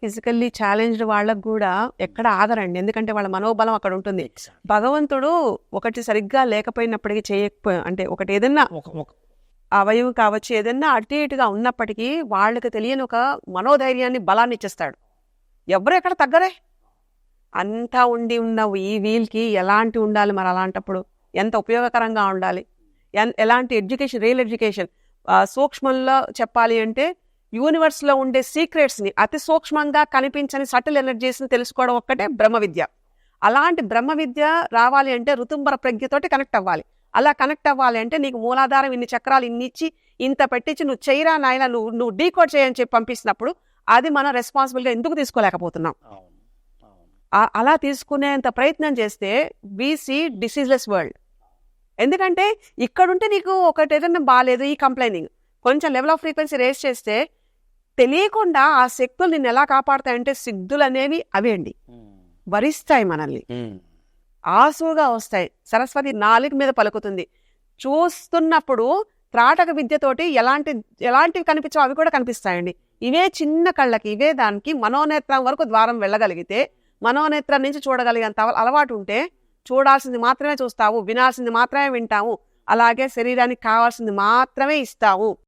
Physically challenged వాళ్ళకు కూడా ఎక్కడ ఆదరండి. ఎందుకంటే వాళ్ళ మనోబలం అక్కడ ఉంటుంది. భగవంతుడు ఒకటి సరిగ్గా లేకపోయినప్పటికీ చేయకపో అంటే ఒకటి ఏదన్నా అవయవం కావచ్చు ఏదన్నా అటు ఇటుగా ఉన్నప్పటికీ వాళ్ళకి తెలియని ఒక మనోధైర్యాన్ని బలాన్ని ఇచ్చేస్తాడు. ఎవరు ఎక్కడ తగ్గరే. అంతా ఉండి ఉన్న ఈ వీల్కి ఎలాంటి ఉండాలి మరి అలాంటప్పుడు? ఎంత ఉపయోగకరంగా ఉండాలి? ఎలాంటి ఎడ్యుకేషన్ రియల్ ఎడ్యుకేషన్ సూక్ష్మంలో చెప్పాలి అంటే యూనివర్స్లో ఉండే సీక్రెట్స్ని అతి సూక్ష్మంగా కనిపించని సటిల్ ఎనర్జీస్ని తెలుసుకోవడం ఒక్కటే బ్రహ్మ విద్య అలాంటి బ్రహ్మ విద్య రావాలి అంటే ఋతుంబర ప్రజ్ఞతోటి కనెక్ట్ అవ్వాలి. అలా కనెక్ట్ అవ్వాలి అంటే నీకు మూలాధారం ఇన్ని చక్రాలు ఇన్ని ఇచ్చి ఇంత పెట్టించి నువ్వు చేయరా నాయన నువ్వు నువ్వు డీకోడ్ చేయని చెప్పి పంపిస్తున్నప్పుడు అది మనం రెస్పాన్సిబుల్గా ఎందుకు తీసుకోలేకపోతున్నాం? అలా తీసుకునేంత ప్రయత్నం చేస్తే బీసీ డిసీజ్లెస్ వరల్డ్ ఎందుకంటే ఇక్కడుంటే నీకు ఒకటి ఏదైనా బాగాలేదు ఈ కంప్లైనింగ్ కొంచెం లెవెల్ ఆఫ్ ఫ్రీక్వెన్సీ రేస్ చేస్తే తెలియకుండా ఆ శక్తులు నిన్ను ఎలా కాపాడుతాయంటే సిద్ధులు అనేవి అవే అండి. ఉమ్. భరిస్తాయి మనల్ని. ఆసుగా వస్తాయి. సరస్వతి నాలుగు మీద పలుకుతుంది. చూస్తున్నప్పుడు త్రాటక విద్యతోటి ఎలాంటి ఎలాంటివి కనిపించవు అవి కూడా కనిపిస్తాయండి. ఇవే చిన్న కళ్ళకి ఇవే దానికి మనోనేత్రం వరకు ద్వారం వెళ్ళగలిగితే మనోనేత్రం నుంచి చూడగలిగేంత అలవాటు ఉంటే చూడాల్సింది మాత్రమే చూస్తావు వినాల్సింది మాత్రమే వింటాము అలాగే శరీరానికి కావాల్సింది మాత్రమే ఇస్తావు.